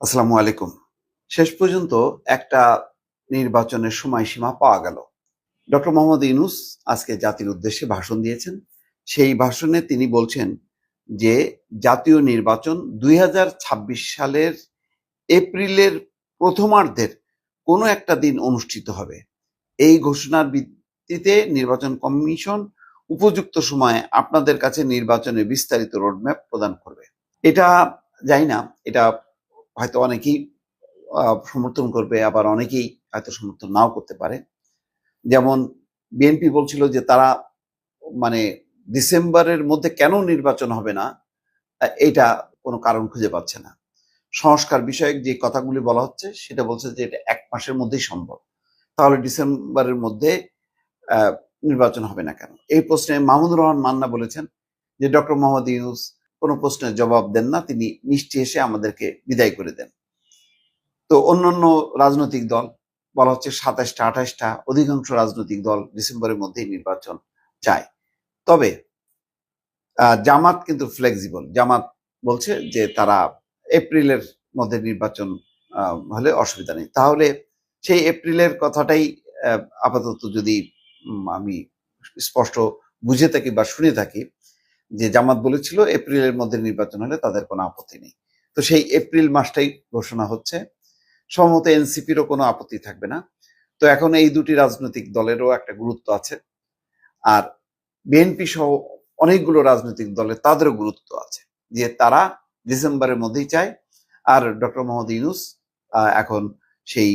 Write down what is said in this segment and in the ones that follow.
আসসালামু আলাইকুম। শেষ পর্যন্ত একটা নির্বাচনের সময়সীমা পাওয়া গেল। ডক্টর মোহাম্মদ ইউনুস আজকে জাতির উদ্দেশ্যে ভাষণ দিয়েছেন। সেই ভাষণে তিনি বলছেন যে, জাতীয় নির্বাচন দুই হাজার ছাব্বিশ সালের এপ্রিলের প্রথমার্ধের কোনো একটা দিন অনুষ্ঠিত হবে। এই ঘোষণার ভিত্তিতে নির্বাচন কমিশন উপযুক্ত সময়ে আপনাদের কাছে নির্বাচনের বিস্তারিত রোডম্যাপ প্রদান করবে। এটা জানি না, এটা হয়তো অনেকেই সমর্থন করবে, আবার অনেকেই হয়তো সমর্থন নাও করতে পারে। যেমন বিএনপি বলছিল যে তারা মানে ডিসেম্বরের মধ্যে কেন নির্বাচন হবে না এটা কোনো কারণ খুঁজে পাচ্ছে না। সংস্কার বিষয়ক যে কথাগুলি বলা হচ্ছে, সেটা বলছে যে এটা এক মাসের মধ্যেই সম্ভব। তাহলে ডিসেম্বরের মধ্যে নির্বাচন হবে না কেন? এই প্রশ্নে মাহমুদুর রহমান মান্না বলেছেন যে, ডক্টর মোহাম্মদ ইউনুস কোনো প্রশ্নের জবাব দেন না, তিনি মিষ্টি এসে আমাদেরকে বিদায় করে দেন। তো অন্যান্য রাজনৈতিক দল, বলা হচ্ছে সাতাশটা আঠাশটা অধিকাংশ রাজনৈতিক দল ডিসেম্বরের মধ্যেই নির্বাচন চায়। তবে জামাত কিন্তু ফ্লেক্সিবল জামাত বলছে যে তারা এপ্রিলের মধ্যে নির্বাচন হলে অসুবিধা নেই। তাহলে সেই এপ্রিলের কথাটাই আপাতত যদি আমি স্পষ্ট বুঝে থাকি বা শুনে থাকি যে জামাত বলেছিল, এপ্রিলের মধ্যে নির্বাচন হলে তাদের কোনো আপত্তি নেই। তো সেই এপ্রিল মাসটাই ঘোষণা হচ্ছে। সম্ভবত এনসিপিরও কোনো আপত্তি থাকবে না। তো এখন এই দুটি রাজনৈতিক দলেরও একটা গুরুত্ব আছে। আর বিএনপি সহ অনেকগুলো রাজনৈতিক দলের তাদেরও গুরুত্ব আছে। যে তারা ডিসেম্বরের মধ্যেই চায়। আর ডক্টর মোহাম্মদ ইউনুস এখন সেই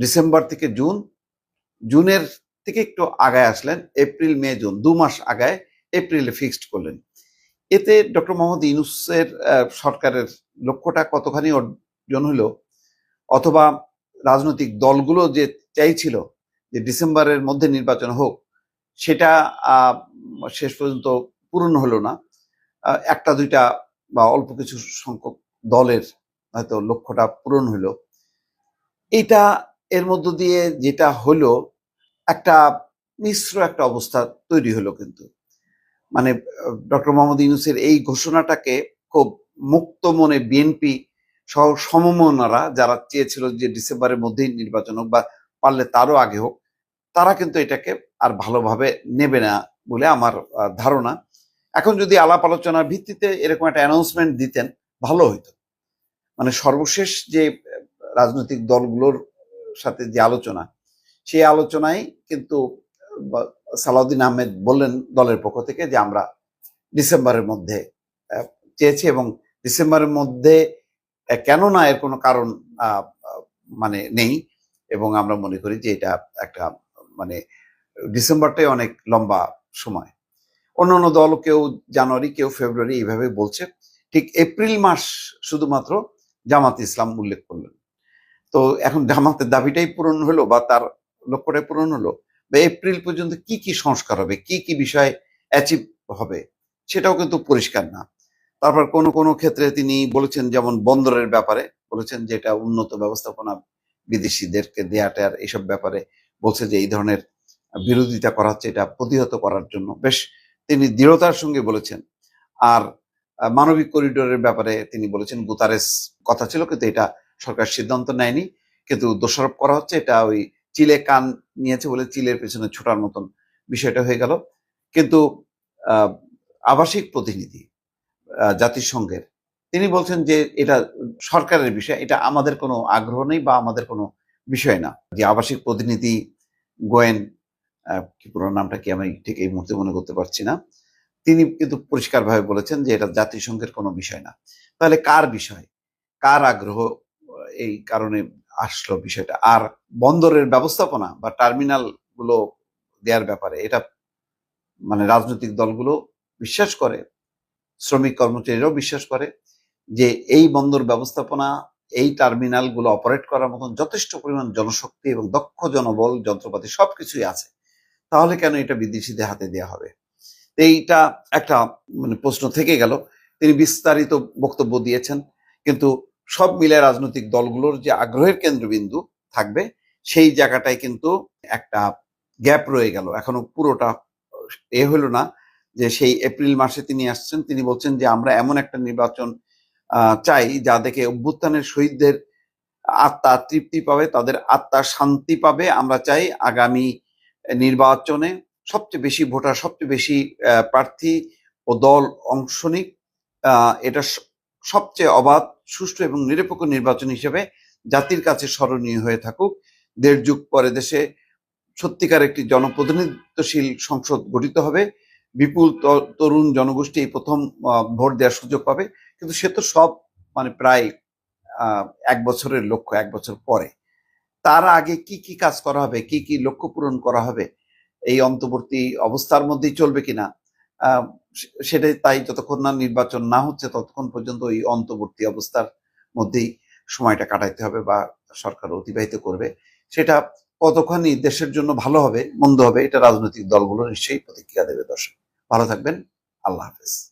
ডিসেম্বর থেকে জুন, জুনের থেকে একটু আগায় আসলেন। এপ্রিল, মে, জুন, দু মাস আগায় এপ্রিলে ফিক্সড করলেন। এতে ডক্টর মোহাম্মদ ইউনুসের সরকারের লক্ষ্যটা কতখানি অর্জন হলো অথবা রাজনৈতিক দলগুলো যে চাইছিল যে ডিসেম্বরের মধ্যে নির্বাচন হোক, সেটা শেষ পর্যন্ত পূরণ হলো না। একটা, দুইটা বা অল্প কিছু সংখ্যক দলের হয়তো লক্ষ্যটা পূরণ হলো। এটা এর মধ্য দিয়ে যেটা হলো, একটা মিশ্র একটা অবস্থা তৈরি হলো কিন্তু। মানে ডক্টর মোহাম্মদ ইউনুসের এই ঘোষণাটাকে খুব মুক্ত মনে বিএনপি সহ সমমনারা যারা চেয়েছিল যে ডিসেম্বরের মধ্যেই নির্বাচন হোক বা পারলে তারও আগে হোক, তারা কিন্তু এটাকে আর ভালোভাবে নেবে না বলে আমার ধারণা। এখন যদি আলাপ আলোচনার ভিত্তিতে এরকম একটা অ্যানাউন্সমেন্ট দিতেন, ভালো হইতো। মানে সর্বশেষ যে, রাজনৈতিক দলগুলোর সাথে যে আলোচনা, সেই আলোচনায় কিন্তু সালাউদ্দিন আহমেদ বললেন দলের পক্ষ থেকে যে আমরা ডিসেম্বরের মধ্যে চেয়েছি এবং ডিসেম্বরের মধ্যে কেন না এর কোনো কারণ মানে নেই এবং আমরা মনে করি যে এটা একটা মানে ডিসেম্বরটাই অনেক লম্বা সময়। অন্যান্য দল কেউ জানুয়ারি, কেউ ফেব্রুয়ারি এইভাবে বলছে। ঠিক এপ্রিল মাস শুধুমাত্র জামাত ইসলাম উল্লেখ করলেন। তো এখন জামাতের দাবিটাই পূরণ হলো বা তার লক্ষ্যটাই পূরণ হলো? বা এপ্রিল পর্যন্ত কি কি সংস্কার হবে, কি কি বিষয় অ্যাচিভ হবে, সেটাও কিন্তু পরিষ্কার না। তারপর কোনো কোনো ক্ষেত্রে তিনি বলেছেন, যেমন বন্দরের ব্যাপারে বলেছেন যে এটা উন্নত ব্যবস্থাপনা বিদেশিদেরকে দেয়া টেয়ার এইসব ব্যাপারে বলছে যে এই ধরনের বিরোধিতা করা হচ্ছে, এটা প্রতিহত করার জন্য। বেশ, তিনি দৃঢ়তার সঙ্গে বলেছেন। আর মানবিক করিডোরের ব্যাপারে তিনি বলেছেন, গুতারেস কথা ছিল, কিন্তু এটা সরকার সিদ্ধান্ত নেয়নি, কিন্তু দোষারোপ করা হচ্ছে, এটা ওই চিলে কান নিয়েছে বলে চিলের পেছনে ছোটার মতন বিষয়টা হয়ে গেল। কিন্তু আবাসিক প্রতিনিধি জাতিসংঘের, তিনি বলছেন যে এটা সরকারের বিষয়, এটা আমাদের কোনো আগ্রহ নেই বা আমাদের কোনো বিষয় না। যে আবাসিক প্রতিনিধি গোয়েন কি পুরো নামটা কি আমি ঠিক এই মুহূর্তে মনে করতে পারছি না, তিনি কিন্তু পরিষ্কারভাবে বলেছেন যে এটা জাতিসংঘের কোনো বিষয় না। তাহলে কার বিষয়? কার আগ্রহ, এই কারণে আসলো বিষয়টা। আর বন্দরের ব্যবস্থাপনা বা টার্মিনালগুলো দেওয়ার ব্যাপারে এটা মানে রাজনৈতিক দলগুলো বিশ্বাস করে, শ্রমিক কর্মচারীরাও বিশ্বাস করে যে এই বন্দর ব্যবস্থাপনা, এই টার্মিনালগুলো অপারেট করার মতন যথেষ্ট পরিমাণ জনশক্তি এবং দক্ষ জনবল, যন্ত্রপাতি সবকিছুই আছে। তাহলে কেন এটা বিদেশিদের হাতে দেওয়া হবে? এইটা একটা মানে প্রশ্ন থেকে গেল। তিনি বিস্তারিত বক্তব্য দিয়েছেন, কিন্তু সব মিলে রাজনৈতিক দলগুলোর যে আগ্রহের কেন্দ্রবিন্দু থাকবে, সেই জায়গাটায় কিন্তু একটা গ্যাপ রয়ে গেল। এখনও পুরোটা এ হলো না যে সেই এপ্রিল মাসে তিনি আসছেন, তিনি বলছেন যে আমরা এমন একটা নির্বাচন চাই যা দেখে অভ্যুত্থানের শহীদদের আত্মা তৃপ্তি পাবে, তাদের আত্মা শান্তি পাবে। আমরা চাই আগামী নির্বাচনে সবচেয়ে বেশি ভোটার, সবচেয়ে বেশি প্রার্থী ও দল অংশ নিক। এটা সবচেয়ে অবাধ সুষ্ঠু এবং নিরপেক্ষ নির্বাচন হিসেবে জাতির কাছে স্মরণীয় হয়ে থাকুক। দেড় যুগ পরে দেশে সত্যিকার একটি জনপ্রতিনিধিত্বশীল সংসদ গঠিত হবে। বিপুল তরুণ জনগোষ্ঠী এই প্রথম ভোট দেওয়ার সুযোগ পাবে। কিন্তু সে তো সব মানে প্রায় এক বছরের লক্ষ্য, এক বছর পরে। তার আগে কি কি কাজ করা হবে, কি কি লক্ষ্য পূরণ করা হবে, এই অন্তর্বর্তী অবস্থার মধ্যেই চলবে কিনা? সেটাই তাই যতক্ষণ না নির্বাচন না হচ্ছে, ততক্ষণ পর্যন্ত ওই অন্তর্বর্তী অবস্থার মধ্যেই সময়টা কাটাইতে হবে বা সরকার অতিবাহিত করবে। সেটা কতখানি দেশের জন্য ভালো হবে, মন্দ হবে, এটা রাজনৈতিক দলগুলো নিশ্চয়ই প্রতিক্রিয়া দেবে দর্শক। ভালো থাকবেন, আল্লাহ হাফেজ।